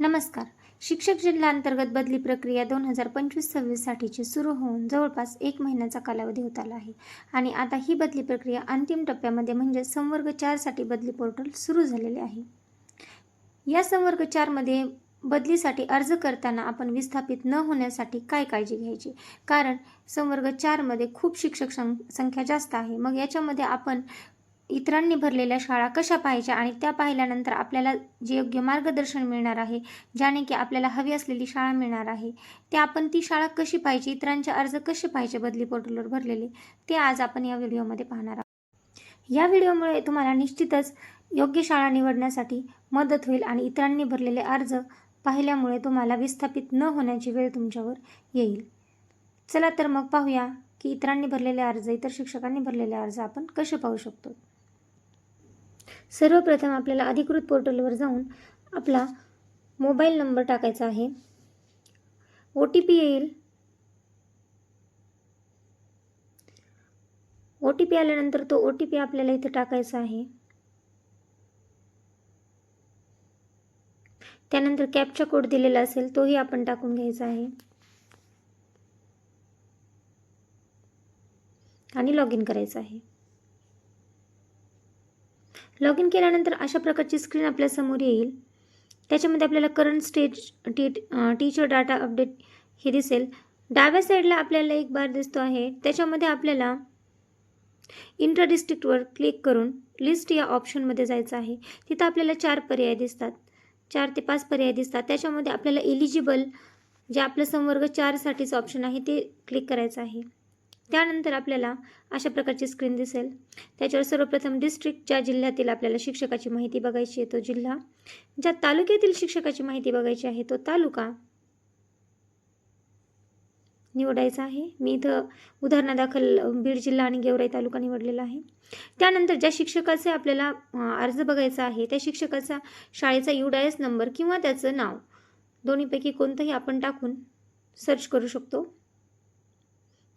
नमस्कार. शिक्षक जिल्हा अंतर्गत बदली प्रक्रिया दोन हजार पंचवीस सव्वीससाठीची सुरू होऊन जवळपास एक महिन्याचा कालावधी होत आला आहे. आणि आता ही बदली प्रक्रिया अंतिम टप्प्यामध्ये म्हणजे संवर्ग चारसाठी बदली पोर्टल सुरू झालेले आहे. या संवर्ग चारमध्ये बदलीसाठी अर्ज करताना आपण विस्थापित न होण्यासाठी काय काळजी घ्यायची? कारण संवर्ग चारमध्ये खूप शिक्षक सं संख्या जास्त आहे. मग याच्यामध्ये आपण इतरांनी भरलेल्या शाळा कशा पाहायच्या आणि त्या पाहिल्यानंतर आपल्याला जे योग्य मार्गदर्शन मिळणार आहे ज्याने की आपल्याला हवी असलेली शाळा मिळणार आहे ते आपण ती शाळा कशी पाहिजे इतरांचे अर्ज कसे पाहिजे बदली पोर्टलवर भरलेले ते आज आपण या व्हिडिओमध्ये पाहणार आहोत. या व्हिडिओमुळे तुम्हाला निश्चितच योग्य शाळा निवडण्यासाठी मदत होईल आणि इतरांनी भरलेले अर्ज पाहिल्यामुळे तुम्हाला विस्थापित न होण्याची वेळ तुमच्यावर येईल. चला तर मग पाहूया की इतरांनी भरलेले अर्ज इतर शिक्षकांनी भरलेले अर्ज आपण कसे पाहू शकतो? सर्वप्रथम आपल्याला अधिकृत पोर्टलवर जाऊन आपला मोबाईल नंबर टाकायचा आहे. ओ टी पी येईल. ओ टी पी आल्यानंतर तो ओ टी पी आपल्याला इथे टाकायचा आहे. त्यानंतर कॅपचा कोड दिलेला असेल तोही आपण टाकून घ्यायचा आहे. आणि लॉग इन करायचं आहे. लॉग इन केल्यानंतर अशा प्रकारची स्क्रीन आपल्यासमोर येईल. त्याच्यामध्ये आपल्याला current stage T teacher data update हे दिसेल. डाव्या साईडला आपल्याला एक बार दिसतो आहे. त्याच्यामध्ये आपल्याला इंटर डिस्ट्रिक्टवर क्लिक करून लिस्ट या ऑप्शनमध्ये जायचं आहे. तिथं आपल्याला चार पर्याय दिसतात. चार ते पाच पर्याय दिसतात. त्याच्यामध्ये आपल्याला एलिजिबल जे आपलं संवर्ग चारसाठीचं ऑप्शन आहे ते क्लिक करायचं आहे. त्यानंतर आपल्याला अशा प्रकारची स्क्रीन दिसेल. त्याच्यावर सर्वप्रथम डिस्ट्रिक्ट ज्या जिल्ह्यातील आपल्याला शिक्षकाची माहिती बघायची आहे तो जिल्हा. ज्या तालुक्यातील शिक्षकाची माहिती बघायची आहे तो तालुका निवडायचा आहे. मी इथं उदाहरणादाखल बीड जिल्हा आणि गेवराई तालुका निवडलेला आहे. त्यानंतर ज्या शिक्षकाचे आपल्याला अर्ज बघायचा आहे त्या शिक्षकाचा शाळेचा यू डायस नंबर किंवा त्याचं नाव दोन्हीपैकी कोणतंही आपण टाकून सर्च करू शकतो.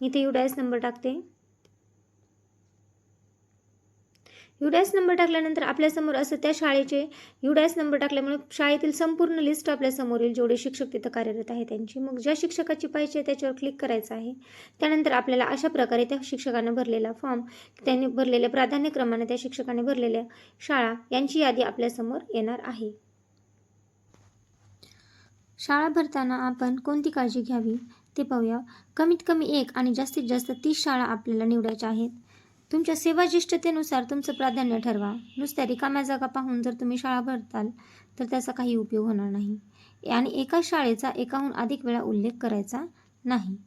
इथे युडायस नंबर टाकते. युडायस नंबर टाकल्यानंतर आपल्यासमोर असं त्या शाळेचे युडायस नंबर टाकल्यामुळे शाळेतील संपूर्ण लिस्ट आपल्यासमोर येईल. जेवढे शिक्षक तिथं कार्यरत आहे त्यांची. मग ज्या शिक्षकाची पाहिजे त्याच्यावर क्लिक करायचं आहे. त्यानंतर आपल्याला अशा प्रकारे त्या शिक्षकानं भरलेला फॉर्म त्यांनी भरलेल्या प्राधान्यक्रमाने त्या शिक्षकाने भरलेल्या शाळा यांची यादी आपल्यासमोर येणार आहे. शाळा भरताना आपण कोणती काळजी घ्यावी? ते पाहूया. कमीत कमी एक आणि जास्तीत जास्त तीस शाळा आपल्याला निवडायच्या आहेत. तुमच्या सेवाज्येष्ठतेनुसार तुमचं प्राधान्य ठरवा. नुसत्या रिकाम्या जागा पाहून जर तुम्ही शाळा भरताल तर त्याचा काही उपयोग होणार नाही. आणि एका शाळेचा एकाहून अधिक वेळा उल्लेख करायचा नाही.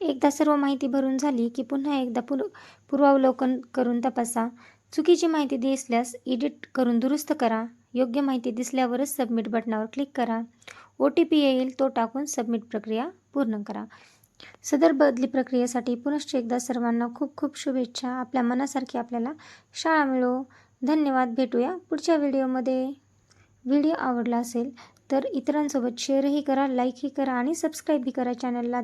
एकदा सर्व माहिती भरून झाली की पुन्हा एकदा पुर पूर्वावलोकन करून तपासा. चुकीची माहिती दिसल्यास एडिट करून दुरुस्त करा. योग्य माहिती दिसल्यावरच सबमिट बटनावर क्लिक करा. ओ टी पी येईल तो टाकून सबमिट प्रक्रिया पूर्ण करा. सदर बदली प्रक्रियेसाठी पुनश्च एकदा सर्वांना खूप खूप शुभेच्छा. आपल्या मनासारखी आपल्याला शाळा मिळो. धन्यवाद. भेटूया पुढच्या व्हिडिओमध्ये. व्हिडिओ आवडला असेल तर इतरांसोबत शेअरही करा लाईकही करा आणि सबस्क्राईबही करा चॅनलला